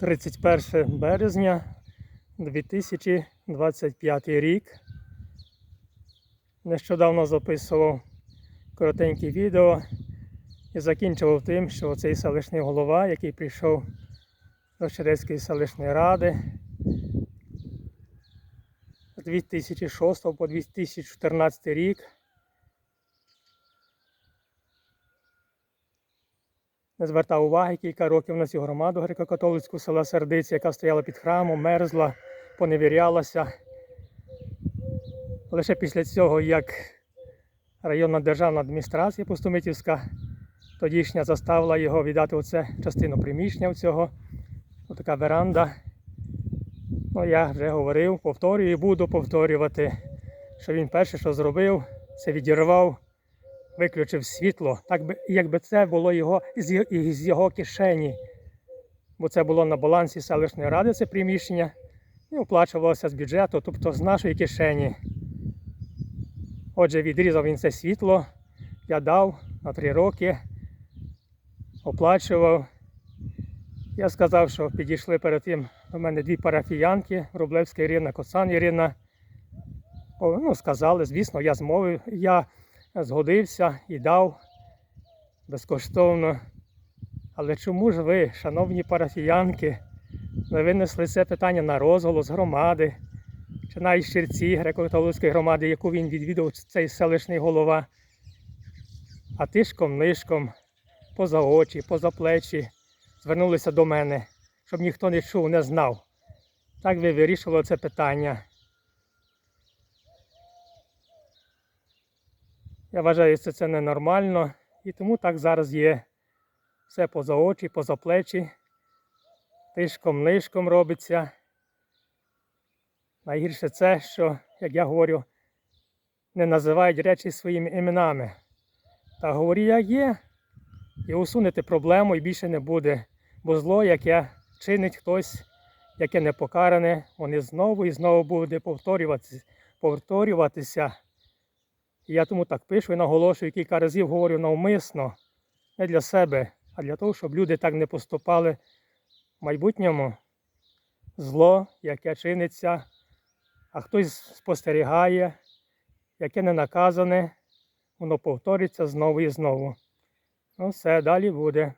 31 березня 2025 рік. Нещодавно записував коротеньке відео і закінчував тим, що цей селищний голова, який прийшов до Черецької селищної ради з 2006 по 2014 рік. Не звертав уваги кілька років на цю громаду греко-католицьку села Сердиці, яка стояла під храмом, мерзла, поневірялася. Лише після цього, як районна державна адміністрація Пустомитівська тодішня заставила його віддати оце частину приміщення цього, така веранда. Ну, я вже говорив, повторюю і буду повторювати, що він перше, що зробив, це відірвав виключив світло, так би, якби це було його з, його кишені. Бо це було на балансі селищної ради, це приміщення, і оплачувалося з бюджету, тобто з нашої кишені. Отже, відрізав він це світло, я дав на три роки, оплачував. Я сказав, що підійшли перед тим до мене дві парафіянки, Рублевська Ірина, Косан Ірина. Ну, сказали, звісно, я змовив, я згодився і дав безкоштовно. Але чому ж ви, шановні парафіянки, не винесли це питання на розголос громади, чи навіть щирці греко-католицької громади, яку він відвідав цей селищний голова, а тишком нишком, поза очі, поза плечі звернулися до мене, щоб ніхто не чув, не знав. Так ви вирішували це питання. Я вважаю, що це ненормально, і тому так зараз є. Все поза очі, поза плечі, тишком нишком робиться. Найгірше це, що, як я говорю, не називають речі своїми іменами. Та говорю, як є, і усунете проблему і більше не буде. Бо зло, яке чинить хтось, яке не покаране, вони знову і знову буде повторюватися. повторюватися. І я тому так пишу і наголошую кілька разів говорю навмисно, не для себе, а для того, щоб люди так не поступали в майбутньому. Зло, яке чиниться, а хтось спостерігає, яке не наказане, воно повториться знову і знову. Ну все, далі буде.